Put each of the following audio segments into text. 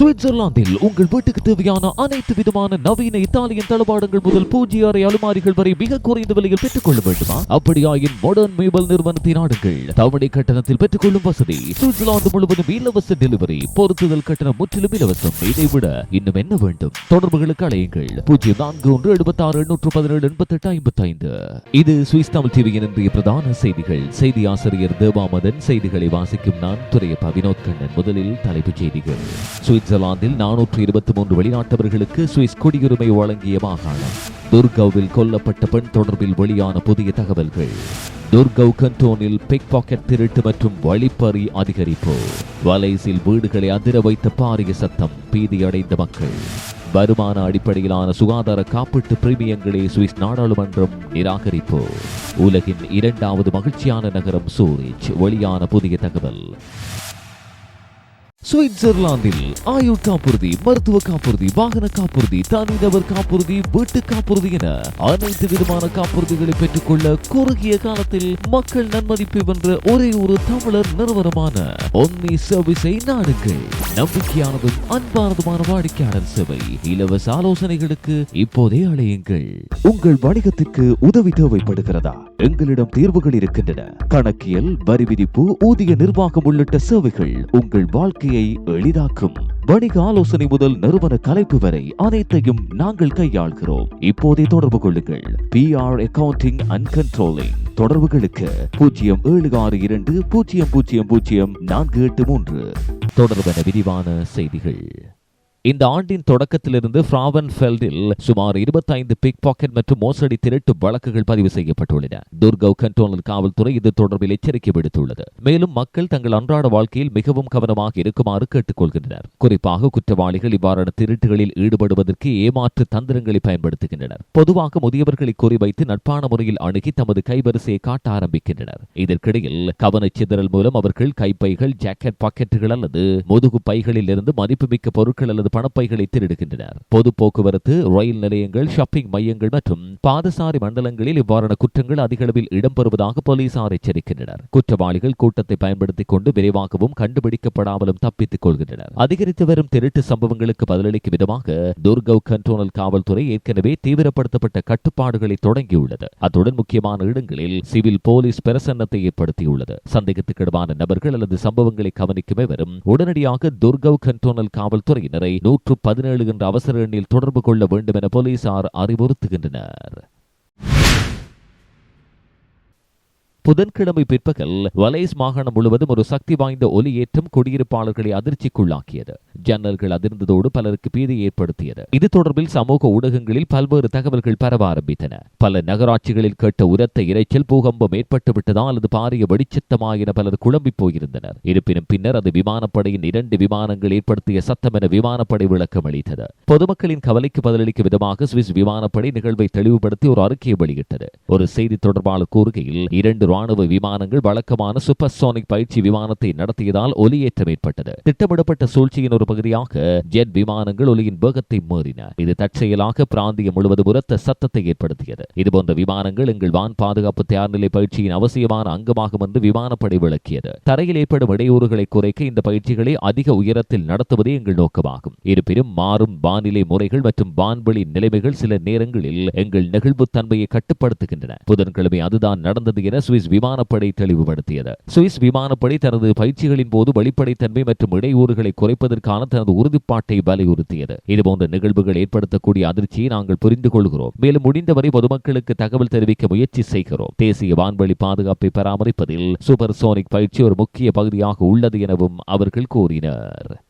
சுவிட்சர்லாந்தில் உங்கள் வீட்டுக்கு தேவையான அனைத்து விதமான நவீன இத்தாலியன் தளபாடங்கள் முதல் பூஜ்ய அறை அலுமாரிகள் வரை மிக குறைந்த விலையில் பெற்றுக்கொள்ள வேண்டுமா? அப்படியாயின் மாடர்ன் மேபல் நிறுவனத்தை நாடுங்கள் தவணை கட்டணத்தில் பெற்றுக்கொள்ளும் வசதி. சுவிட்சர்லாந்து முழுவதும் இலவச டெலிவரி பொருத்துதல் கட்டணம் முற்றிலும் இலவசம். இதை விட இன்னும் என்ன வேண்டும்? தொடர்புகளுக்கு அழையுங்கள். பூஜ்ஜியம் நான்கு ஒன்று எழுபத்தி ஆறு எண்ணூற்று பதினேழு எண்பத்தி எட்டு ஐம்பத்தி ஐந்து இது சுவிஸ் தமிழ் டிவியின் இன்றைய பிரதான செய்திகள். செய்தி ஆசிரியர் தேவாமதன் செய்திகளை வாசிக்கும் நான் துறைய வினோத் கண்ணன். முதலில் தலைப்புச் செய்திகள். சுவிட்சர்லாந்தில் நானூற்று இருபத்தி மூன்று வெளிநாட்டவர்களுக்கு சுவிஸ் குடியுரிமை வழங்கிய மாகாணம். துர்கவில் கொல்லப்பட்ட பெண் தொடர்பில் வெளியான புதிய தகவல்கள். துர்கவ் கண்டோனில் பிக் பாக்கெட் திருட்டு மற்றும் வழிப்பறி அதிகரிப்பு. வலைசில் வீடுகளை அதிர வைத்த பாரிய சத்தம் பீதியடைந்த மக்கள். வருமான அடிப்படையிலான சுகாதார காப்பீட்டு பிரீமியங்களை சுவிஸ் நாடாளுமன்றம் நிராகரிப்பு. உலகின் இரண்டாவது மகிழ்ச்சியான நகரம் சூரிச். வெளியான புதிய தகவல். சுவிட்சர்லாந்தில் ஆயுள் காப்புறுதி மருத்துவ காப்புறுதி வாகன காப்புறுதி தனிநபர் காப்புறுதி வீட்டு காப்புறுதி என அனைத்து விதமான காப்புறுதிகளை பெற்றுக்கொள்ள குறுகிய காலத்தில் மக்கள் நன்மதிப்பை வென்ற ஒரே ஒரு தமிழர் நிறுவனமான ஒன்னி சர்வீஸை நாடுங்கள் நம்பிக்கையானதும் அன்பானதுமான வாடிக்கையாளர் சேவை. இலவச ஆலோசனைகளுக்கு இப்போதே அழையுங்கள். உங்கள் வணிகத்திற்கு உதவி தேவைப்படுகிறதா? எங்களிடம் தீர்வுகள் இருக்கின்றன. கணக்கியல் வரி விதிப்பு ஊதிய நிர்வாகம் உள்ளிட்ட சேவைகள் உங்கள் வாழ்க்கை வாழ்க்கையை எளிதாக்கும். வணிக ஆலோசனை முதல் நிறுவன கலைப்பு வரை அனைத்தையும் நாங்கள் கையாள்கிறோம். இப்போதே தொடர்பு கொள்ளுங்கள். P R accounting and controlling தொடர்புகளுக்கு பூஜ்ஜியம் ஏழு ஆறு இரண்டு பூஜ்ஜியம் பூஜ்ஜியம் பூஜ்ஜியம் நான்கு எட்டு மூன்று. தொடர்பென விரிவான செய்திகள். இந்த ஆண்டின் தொடக்கத்திலிருந்து ஃபிராவன்ஃபெல்டில் சுமார் 25 பிக் பாக்கெட் மற்றும் மோசடி திருட்டு வழக்குகள் பதிவு செய்யப்பட்டுள்ளன. துர்கவ் கண்டோனல் காவல்துறை இது தொடர்பில் எச்சரிக்கை விடுத்துள்ளது. மேலும் மக்கள் தங்கள் அன்றாட வாழ்க்கையில் மிகவும் கவனமாக இருக்குமாறு கேட்டுக்கொள்கின்றனர். குறிப்பாக குற்றவாளிகள் இவ்வாறான திருட்டுகளில் ஈடுபடுவதற்கு ஏமாற்று தந்திரங்களை பயன்படுத்துகின்றனர். பொதுவாக முதியவர்களை குறிவைத்து நட்பான முறையில் அணுகி தமது கைவரிசையை காட்ட ஆரம்பிக்கின்றனர். இதற்கிடையில் கவனச்சிதறல் மூலம் அவர்கள் கைப்பைகள் ஜாக்கெட் பாக்கெட்டுகள் அல்லது முதுகு பைகளில் இருந்து மதிப்புமிக்க பொருட்கள் அல்லது பணப்பைகளை திருடுகின்றனர் பொது போக்குவரத்து ரயில் நிலையங்கள் ஷாப்பிங் மையங்கள் மற்றும் பாதசாரி மண்டலங்களில் இவ்வாறான குற்றங்கள் அதிகளவில் இடம்பெறுவதாக போலீசார் எச்சரிக்கின்றனர். குற்றவாளிகள் கூட்டத்தை பயன்படுத்திக் கொண்டு விரைவாகவும் கண்டுபிடிக்கப்படாமலும் தப்பித்துக் கொள்கின்றனர். அதிகரித்து வரும் திருட்டு சம்பவங்களுக்கு பதிலளிக்கும் விதமாக துர்கவ் கண்ட்ரோனல் காவல்துறை ஏற்கனவே தீவிரப்படுத்தப்பட்ட கட்டுப்பாடுகளை தொடங்கியுள்ளது. அத்துடன் முக்கியமான இடங்களில் சிவில் போலீஸ் பிரசன்னத்தை ஏற்படுத்தியுள்ளது. சந்தேகத்துக்கிடமான நபர்கள் அல்லது சம்பவங்களை கவனிக்குமே வரும் உடனடியாக துர்கவ் கண்ட்ரோனல் காவல்துறையினரை நூற்று பதினேழு என்ற அவசர எண்ணில் தொடர்பு கொள்ள வேண்டும் என போலீசார் அறிவுறுத்துகின்றனர். புதன்கிழமை பிற்பகல் வலேஸ் மாகாணம் முழுவதும் ஒரு சக்தி வாய்ந்த ஒலி ஏற்றம் குடியிருப்பாளர்களை அதிர்ச்சிக்குள்ளாக்கியது. ஜன்னல்கள் அதிர்ந்ததோடு பலருக்கு பீதி ஏற்படுத்தியது. இது தொடர்பில் சமூக ஊடகங்களில் பல்வேறு தகவல்கள் பரவ ஆரம்பித்தன. பல நகராட்சிகளில் கேட்ட உரத்த இரைச்சல் பூகம்பம் ஏற்பட்டு அது பாரிய வெடிச்சத்தமாயின பலர் குழம்பி போயிருந்தனர். இருப்பினும் பின்னர் அது விமானப்படையின் இரண்டு விமானங்கள் ஏற்படுத்திய சத்தம் என விமானப்படை விளக்கம் அளித்தது. பொதுமக்களின் கவலைக்கு பதிலளிக்கும் விதமாக சுவிஸ் விமானப்படை நிகழ்வை தெளிவுபடுத்தி ஒரு அறிக்கையை வெளியிட்டது. ஒரு செய்தி தொடர்பாளர் கூறுகையில் இரண்டு ராணுவ விமானங்கள் வழக்கமான சூப்பர்சோனிக் பயிற்சி விமானத்தை நடத்தியதால் ஒலியேற்றம் ஏற்பட்டது. திட்டமிடப்பட்ட சூழ்ச்சியின் ஒரு பகுதியாக ஜெட் விமானங்கள் ஒலியின் வேகத்தை மீறின. இது தற்செயலாக பிராந்தியம் முழுவதும் உரத்த சத்தத்தை ஏற்படுத்தியது. இதுபோன்ற விமானங்கள் எங்கள் வான் பாதுகாப்பு தயார்நிலை பயிற்சியின் அவசியமான அங்கமாகும் என்று விமானப்படை விளக்கியது. தரையில் ஏற்படும் இடையூறுகளை குறைக்க இந்த பயிற்சிகளை அதிக உயரத்தில் நடத்துவதே எங்கள் நோக்கமாகும். இருப்பினும் மாறும் வானிலை முறைகள் மற்றும் வான்வெளி நிலைமைகள் சில நேரங்களில் எங்கள் நெகிழ்வுத்தன்மையை கட்டுப்படுத்துகின்றன. புதன்கிழமை அதுதான் நடந்தது என சுவிஸ் விமானப்படை தெளிவுபடுத்தியது. சுவிஸ் விமானப்படை தனது பயிற்சிகளின் போது வெளிப்படைத்தன்மை மற்றும் இடையூறுகளை குறைப்பதற்கான தனது உறுதிப்பாட்டை வலியுறுத்தியது. இதுபோன்ற நிகழ்வுகள் ஏற்படுத்தக்கூடிய அதிர்ச்சியை நாங்கள் புரிந்து கொள்கிறோம் மேலும் முடிந்தவரை பொதுமக்களுக்கு தகவல் தெரிவிக்க முயற்சி செய்கிறோம். தேசிய வான்வழி பாதுகாப்பை பராமரிப்பதில் சூப்பர் சோனிக் பயிற்சி ஒரு முக்கிய பகுதியாக உள்ளது எனவும் அவர்கள் கூறினர்.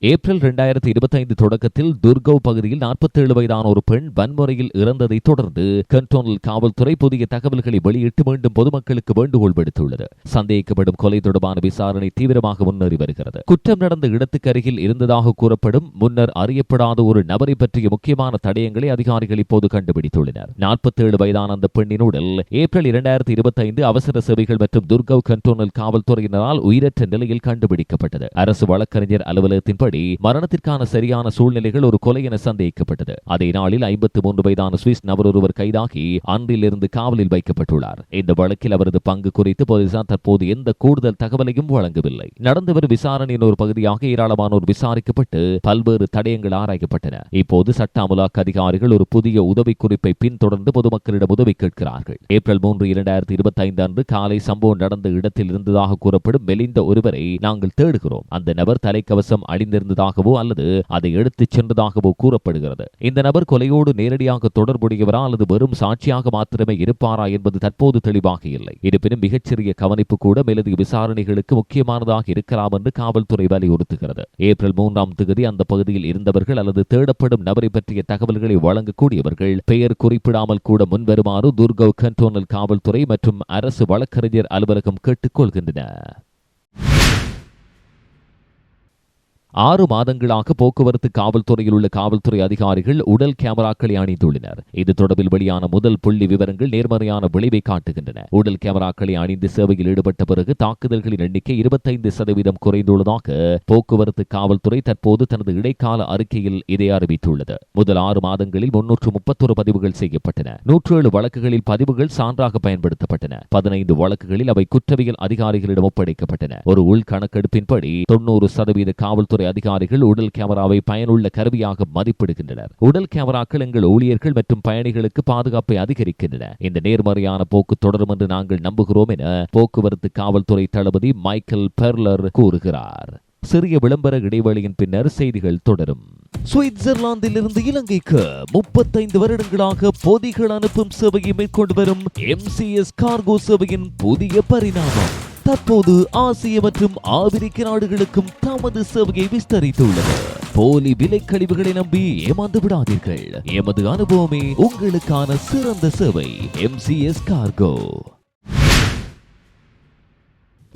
ஏப்ரல் இரண்டாயிரத்தி இருபத்தைந்து தொடக்கத்தில் துர்கவ் பகுதியில் நாற்பத்தேழு வயதான ஒரு பெண் வன்முறையில் இறந்ததை தொடர்ந்து கண்டோனல் காவல்துறை புதிய தகவல்களை வெளியிட்டு மீண்டும் பொதுமக்களுக்கு வேண்டுகோள் விடுத்துள்ளது. சந்தேகிக்கப்படும் கொலை தொடர்பான விசாரணை தீவிரமாக முன்னேறி வருகிறது. குற்றம் நடந்த இடத்துக்கு அருகில் இருந்ததாக கூறப்படும் முன்னர் அறியப்படாத ஒரு நபரை பற்றிய முக்கியமான தடயங்களை அதிகாரிகள் இப்போது கண்டுபிடித்துள்ளனர். நாற்பத்தேழு வயதான அந்த பெண்ணின் உடல் ஏப்ரல் இரண்டாயிரத்தி இருபத்தைந்து அவசர சேவைகள் மற்றும் துர்கவ் கண்டோனல் காவல்துறையினரால் உயிரற்ற நிலையில் கண்டுபிடிக்கப்பட்டது. அரசு வழக்கறிஞர் அலுவலகத்தின் தகவலின்படி மரணத்திற்கான சரியான சூழ்நிலைகள் ஒரு கொலை என சந்தேகிக்கப்பட்டது. அதே நாளில் ஐம்பத்தி மூன்று வயதான சுவிஸ் நபர் ஒருவர் கைதாகி அன்றிலிருந்து காவலில் வைக்கப்பட்டுள்ளார். இந்த வழக்கில் அவரது பங்கு குறித்து போலீசார் தற்போது எந்த கூடுதல் தகவலையும் வழங்கவில்லை. நடந்து வரும் விசாரணையின் ஒரு பகுதியாக ஏராளமானோர் விசாரிக்கப்பட்டு பல்வேறு தடயங்கள் ஆராயப்பட்டன. இப்போது சட்ட அமலாக்க அதிகாரிகள் ஒரு புதிய உதவி குறிப்பை பின்தொடர்ந்து பொதுமக்களிடம் உதவி கேட்கிறார்கள். ஏப்ரல் மூன்று இரண்டாயிரத்தி இருபத்தி ஐந்து அன்று காலை சம்பவம் நடந்த இடத்தில் இருந்ததாக கூறப்படும் மெலிந்த ஒருவரை நாங்கள் தேடுகிறோம். அந்த நபர் தலைக்கவசம் செய்திருந்ததாகவோ அல்லது அதை எடுத்துச் சென்றதாகவோ கூறப்படுகிறது. இந்த நபர் கொலையோடு நேரடியாக தொடர்புடையவரா அல்லது வெறும் சாட்சியாக மாத்திரமே இருப்பாரா என்பது தற்போது தெளிவாக இல்லை. இருப்பினும் மிகச்சிறிய கவனிப்பு கூட மேலதிக விசாரணைகளுக்கு முக்கியமானதாக இருக்கலாம் என்று காவல்துறை வலியுறுத்துகிறது. ஏப்ரல் மூன்றாம் தேதி அந்த பகுதியில் இருந்தவர்கள் அல்லது தேடப்படும் நபரை பற்றிய தகவல்களை வழங்கக்கூடியவர்கள் பெயர் குறிப்பிடாமல் கூட முன்வருமாறு துர்கவ் கண்டோனல் காவல்துறை மற்றும் அரசு வழக்கறிஞர் அலுவலகம் கேட்டுக்கொள்கின்றன ஆறு மாதங்களாக போக்குவரத்து காவல்துறையில் உள்ள காவல்துறை அதிகாரிகள் உடல் கேமராக்களை அணிந்துள்ளனர். இது தொடர்பில் வெளியான முதல் புள்ளி விவரங்கள் நேர்மறையான விளைவை காட்டுகின்றன. உடல் கேமராக்களை அணிந்து சேவையில் ஈடுபட்ட பிறகு தாக்குதல்களின் எண்ணிக்கை இருபத்தைந்து சதவீதம் குறைந்துள்ளதாக போக்குவரத்து காவல்துறை தற்போது தனது இடைக்கால அறிக்கையில் இதை அறிவித்துள்ளது. முதல் ஆறு மாதங்களில் முன்னூற்று முப்பத்தொரு பதிவுகள் செய்யப்பட்டன. நூற்று ஏழு வழக்குகளில் பதிவுகள் சான்றாக பயன்படுத்தப்பட்டன. பதினைந்து வழக்குகளில் அவை குற்றவியல் அதிகாரிகளிடம் ஒப்படைக்கப்பட்டன. ஒரு உள்கணக்கெடுப்பின்படி தொன்னூறு சதவீத காவல்துறை அதிகாரிகள் உடல் கேமராவை பயனுள்ள கருவியாக மதிப்பிடுகின்றனர். உடல் கேமராக்கள் எங்கள் ஊழியர்கள் மற்றும் பயணிகளுக்கு பாதுகாப்பை அதிகரிக்கின்றன. இந்த நேர்மறையான போக்கு தொடரும் என்று நாங்கள் நம்புகிறோம் என போக்குவரத்து காவல்துறை தளபதி மைக்கேல் பெர்லர் கூறுகிறார். சிறிய விளம்பர இடைவெளியின் பின்னர் செய்திகள் தொடரும். சுவிட்சர்லாந்தில் இருந்து இலங்கைக்கு முப்பத்தைந்து வருடங்களாக பொதிகள் அனுப்பும் சேவையை மேற்கொண்டு வரும் எம்சிஎஸ் கார்கோ சேவையின் புதிய பரிணாமம். தற்போது ஆசிய மற்றும் ஆப்பிரிக்க நாடுகளுக்கும் தமது சேவையை விஸ்தரித்துள்ளது. போலி விலை கழிவுகளை நம்பி ஏமாந்து விடாதீர்கள். எமது அனுபவமே உங்களுக்கான சிறந்த சேவை. எம்சிஎஸ் கார்கோ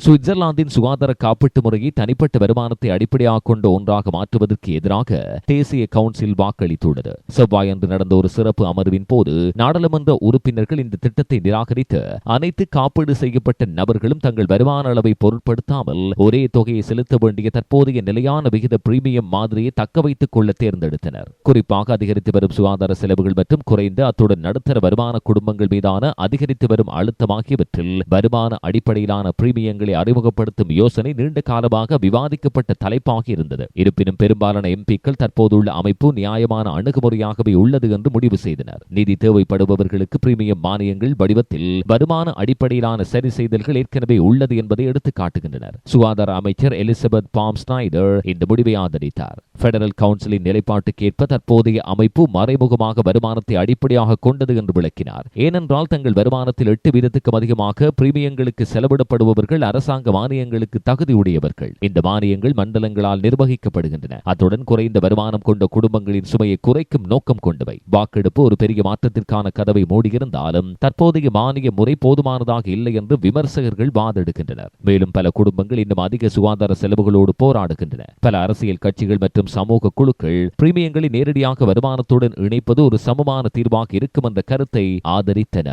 சுவிட்சர்லாந்தின் சுகாதார காப்பீட்டு முறையை தனிப்பட்ட வருமானத்தை அடிப்படையாக கொண்ட ஒன்றாக மாற்றுவதற்கு எதிராக தேசிய கவுன்சில் வாக்களித்துள்ளது. செவ்வாயன்று நடந்த ஒரு சிறப்பு அமர்வின் போது நாடாளுமன்ற உறுப்பினர்கள் இந்த திட்டத்தை நிராகரித்து அனைத்து காப்பீடு செய்யப்பட்ட நபர்களும் தங்கள் வருமான அளவை பொருட்படுத்தாமல் ஒரே தொகையை செலுத்த வேண்டிய தற்போதைய நிலையான விகித பிரீமியம் மாதிரியை தக்க வைத்துக் கொள்ள தேர்ந்தெடுத்தனர். குறிப்பாக அதிகரித்து வரும் சுகாதார செலவுகள் மற்றும் குறைந்த அத்துடன் நடுத்தர வருமான குடும்பங்கள் மீதான அதிகரித்து வரும் அழுத்தம் ஆகியவற்றில் வருமான அடிப்படையிலான பிரீமியங்களை அறிமுகப்படுத்தும் யோசனை நீண்ட காலமாக விவாதிக்கப்பட்ட தலைப்பாக இருந்தது. இருப்பினும் பெரும்பாலான எம்பிக்கள் தற்போதுள்ள அமைப்பு நியாயமான அணுகுமுறையாகவே உள்ளது என்று முடிவு செய்தனர். நிதி தேவைப்படுபவர்களுக்கு பிரீமியம் மானியங்கள் வடிவத்தில் வருமான அடிப்படையிலான சரி செய்தல்கள் ஏற்கனவே உள்ளது என்பதை எடுத்துக் காட்டுகின்றனர். சுகாதார அமைச்சர் எலிசபெத் பாம் ஸ்னைடர் இந்த முடிவை ஆதரித்தார். பெடரல் கவுன்சிலின் நிலைப்பாட்டுக்கேற்ப தற்போதைய அமைப்பு மறைமுகமாக வருமானத்தை அடிப்படையாக கொண்டது என்று விளக்கினார். ஏனென்றால் தங்கள் வருமானத்தில் எட்டு வீதத்துக்கும் அதிகமாக பிரீமியங்களுக்கு செலவிடப்படுபவர்கள் அரசாங்க மானியங்களுக்கு தகுதியுடையவர்கள் இந்த மானியங்கள் மண்டலங்களால் நிர்வகிக்கப்படுகின்றன. அத்துடன் குறைந்த வருமானம் கொண்ட குடும்பங்களின் சுமையை குறைக்கும் நோக்கம் கொண்டவை. வாக்கெடுப்பு ஒரு பெரிய மாற்றத்திற்கான கதவை மூடியிருந்தாலும் தற்போதைய மானிய முறை போதுமானதாக இல்லை என்று விமர்சகர்கள் வாதெடுக்கின்றனர் மேலும் பல குடும்பங்கள் இன்னும் அதிக சுகாதார செலவுகளோடு போராடுகின்றன. பல அரசியல் கட்சிகள் மற்றும் சமூக குழுக்கள் பிரீமியங்களை நேரடியாக வருமானத்துடன் இணைப்பது ஒரு சமமான தீர்வாக இருக்கும் என்ற கருத்தை ஆதரித்தன.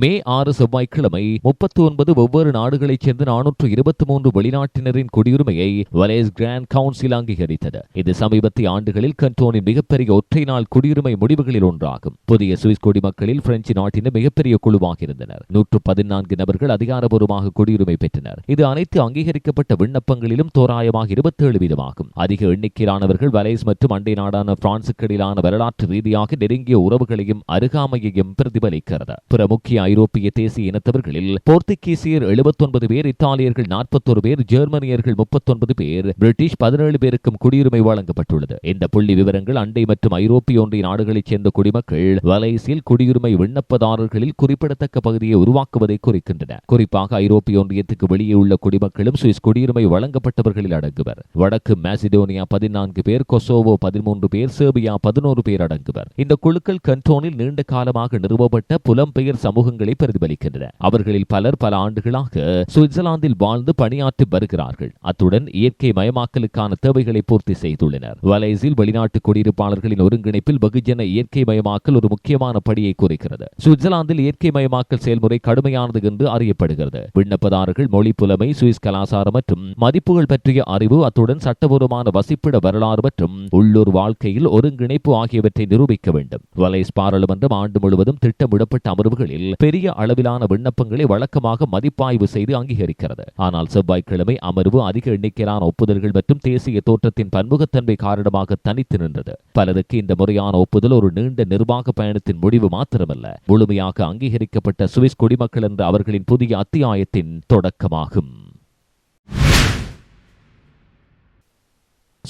மே ஆறு செவ்வாய்க்கிழமை முப்பத்தி ஒன்பது வெவ்வேறு நாடுகளைச் சேர்ந்த நானூற்று இருபத்தி மூன்று வெளிநாட்டினரின் குடியுரிமையை வலேஸ் கிராண்ட் கவுன்சில் அங்கீகரித்தது. இது சமீபத்திய ஆண்டுகளில் கண்டோனின் மிகப்பெரிய ஒற்றை நாள் குடியுரிமை முடிவுகளில் ஒன்றாகும். புதிய சுவிஸ் குடிமக்களில் பிரெஞ்சு நாட்டினர் மிகப்பெரிய குழுவாக இருந்தனர் நூற்று பதினான்கு நபர்கள் அதிகாரபூர்வமாக குடியுரிமை பெற்றனர். இது அனைத்து அங்கீகரிக்கப்பட்ட விண்ணப்பங்களிலும் தோராயமாக இருபத்தேழு வீதமாகும். அதிக எண்ணிக்கையிலானவர்கள் வலேஸ் மற்றும் அண்டை நாடான பிரான்சுக்கு இடையிலான வரலாற்று ரீதியாக நெருங்கிய உறவுகளையும் அருகாமையையும் பிரதிபலிக்கிறது. பிற முக்கிய ஐரோப்பிய தேசிய இனத்தவர்களில் போர்த்துகீசியர் 79 பேர் இத்தாலியர்கள் 41 பேர் ஜெர்மனியர்கள் 39 பேர் பிரிட்டிஷ் 17 பேருக்கும் குடியுரிமை வழங்கப்பட்டுள்ளது. இந்த புள்ளி விவரங்கள் அண்டை மற்றும் ஐரோப்பிய ஒன்றிய நாடுகளைச் சேர்ந்த குடிமக்கள் வலைசில் குடியுரிமை விண்ணப்பதாரர்களில் குறிப்பிடத்தக்க பகுதியை உருவாக்குவதை குறிக்கின்றன. குறிப்பாக ஐரோப்பிய ஒன்றியத்துக்கு வெளியே உள்ள குடிமக்களும் சுவிஸ் குடியுரிமை வழங்கப்பட்டவர்களில் அடங்குவர். வடக்கு மேசிடோனியா பதினான்கு பேர் கொசோவோ பதிமூன்று பேர் சேர்பியா பதினோரு பேர் அடங்குவர். இந்த குழுக்கள் கண்டோனில் நீண்ட காலமாக நிறுவப்பட்ட புலம்பெயர் சமூக சமூகங்களை பிரதிபலிக்கின்றன. அவர்களில் பலர் பல ஆண்டுகளாக சுவிட்சர்லாந்தில் வாழ்ந்து பணியாற்றி வருகிறார்கள். அத்துடன் இயற்கை மயமாக்கலுக்கான தேவைகளை பூர்த்தி செய்துள்ளனர். வலைஸில் வெளிநாட்டு குடியிருப்பாளர்களின் ஒருங்கிணைப்பில் வெகுஜன இயற்கை மயமாக்கல் ஒரு முக்கியமான படியை குறிக்கிறது. சுவிட்சர்லாந்தில் இயற்கை மயமாக்கல் செயல்முறை கடுமையானது என்று அறியப்படுகிறது. விண்ணப்பதாரர்கள் மொழி புலமை சுவிஸ் கலாச்சாரம் மற்றும் மதிப்புகள் பற்றிய அறிவு அத்துடன் சட்டபூர்வமான வசிப்பிட வரலாறு மற்றும் உள்ளூர் வாழ்க்கையில் ஒருங்கிணைப்பு ஆகியவற்றை நிரூபிக்க வேண்டும். வலைஸ் பாராளுமன்றம் ஆண்டு முழுவதும் திட்டமிடப்பட்ட அமர்வுகளில் பெரிய அளவிலான விண்ணப்பங்களை வழக்கமாக மதிப்பாய்வு செய்து அங்கீகரிக்கிறது. ஆனால் செவ்வாய்க்கிழமை அமர்வு அதிக எண்ணிக்கையிலான ஒப்புதல்கள் மற்றும் தேசிய தோற்றத்தின் பன்முகத்தன்மை காரணமாக தனித்து நின்றது. பலருக்கு இந்த முறையான ஒப்புதல் ஒரு நீண்ட நிர்வாக பயணத்தின் முடிவு மாத்திரமல்ல. முழுமையாக அங்கீகரிக்கப்பட்ட சுவிஸ் குடிமக்கள் என்ற அவர்களின் புதிய அத்தியாயத்தின் தொடக்கமாகும்.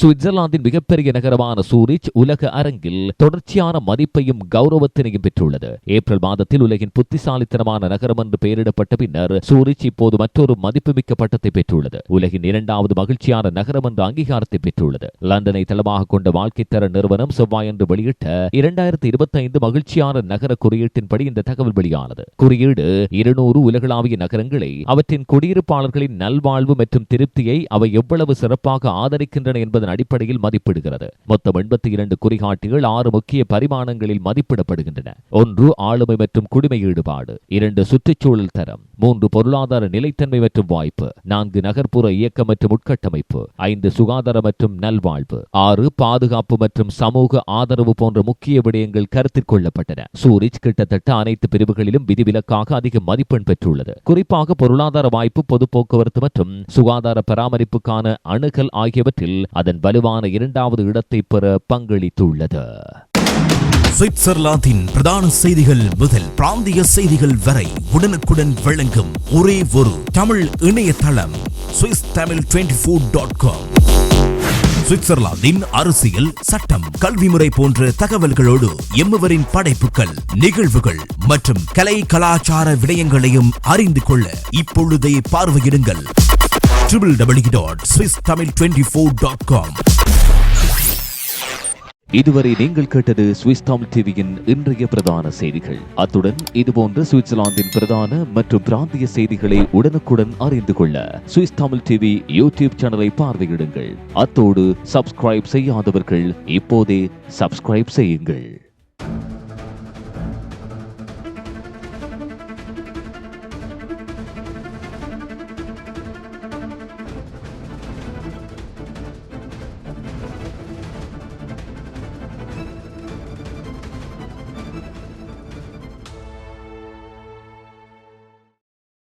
சுவிட்சர்லாந்தின் மிகப்பெரிய நகரமான சூரிச் உலக அரங்கில் தொடர்ச்சியான மதிப்பையும் கௌரவத்தினையும் பெற்றுள்ளது. ஏப்ரல் மாதத்தில் உலகின் புத்திசாலித்தனமான நகரம் என்று பெயரிடப்பட்ட பின்னர் சூரிச் இப்போது மற்றொரு மதிப்புமிக்க பட்டத்தை பெற்றுள்ளது. உலகின் இரண்டாவது மகிழ்ச்சியான நகரம் என்ற அங்கீகாரத்தை பெற்றுள்ளது. லண்டனை தளமாக கொண்ட வாழ்க்கை தர நிறுவனம் செவ்வாயன்று வெளியிட்ட இரண்டாயிரத்தி இருபத்தி ஐந்து மகிழ்ச்சியான நகர குறியீட்டின்படி இந்த தகவல் வெளியானது. குறியீடு இருநூறு உலகளாவிய நகரங்களை அவற்றின் குடியிருப்பாளர்களின் நல்வாழ்வு மற்றும் திருப்தியை அவை எவ்வளவு சிறப்பாக ஆதரிக்கின்றன என்பது என்பதன் அடிப்படையில் மதிப்பிடுகிறது. மொத்தம் எண்பத்தி இரண்டு குறிகாட்டிகள் ஆறு முக்கிய பரிமாணங்களில் மதிப்பிடப்படுகின்றன. ஒன்று ஆளுமை மற்றும் குடிமை ஈடுபாடு. இரண்டு சுற்றுச்சூழல் தரம். மூன்று பொருளாதார நிலைத்தன்மை மற்றும் வாய்ப்பு. நான்கு நகர்ப்புற இயக்கம் மற்றும் உட்கட்டமைப்பு. ஐந்து சுகாதார மற்றும் நல்வாழ்வு. ஆறு பாதுகாப்பு மற்றும் சமூக ஆதரவு போன்ற முக்கிய விடயங்கள் கருத்தில் கொள்ளப்பட்டன. சூரிச் கிட்டத்தட்ட அனைத்து பிரிவுகளிலும் விதிவிலக்காக அதிக மதிப்பெண் பெற்றுள்ளது. குறிப்பாக பொருளாதார வாய்ப்பு பொது போக்குவரத்து மற்றும் சுகாதார பராமரிப்புக்கான அணுகல் ஆகியவற்றில் அதன் அதன் வலுவான இரண்டாவது இடத்தை பெற பங்களித்துள்ளது. சுவிட்சர்லாந்தின் பிரதான செய்திகள் முதல் பிராந்திய செய்திகள் வரை உடனுக்குடன் வழங்கும் ஒரே ஒரு தமிழ் இணையதளம் Swiss Tamil twenty four dot com சுவிட்சர்லாந்தின் அரசியல் சட்டம் கல்வி முறை போன்ற தகவல்களோடு எம்முவரின் படைப்புகள் நிகழ்வுகள் மற்றும் கலை கலாச்சார விடயங்களையும் அறிந்து கொள்ள இப்பொழுதே பார்வையிடுங்கள். Triple W dot Swiss Tamil twenty four dot com இதுவரை நீங்கள் கேட்டது சுவிஸ் தமிழ் டிவியின் இன்றைய பிரதான செய்திகள். அத்துடன் இதுபோன்ற சுவிட்சர்லாந்தின் பிரதான மற்றும் பிராந்திய செய்திகளை உடனுக்குடன் அறிந்து கொள்ள சுவிஸ் தமிழ் டிவி யூடியூப் சேனலை பார்வையிடுங்கள். அத்தோடு சப்ஸ்கிரைப் செய்யாதவர்கள் இப்போதே சப்ஸ்கிரைப் செய்யுங்கள்.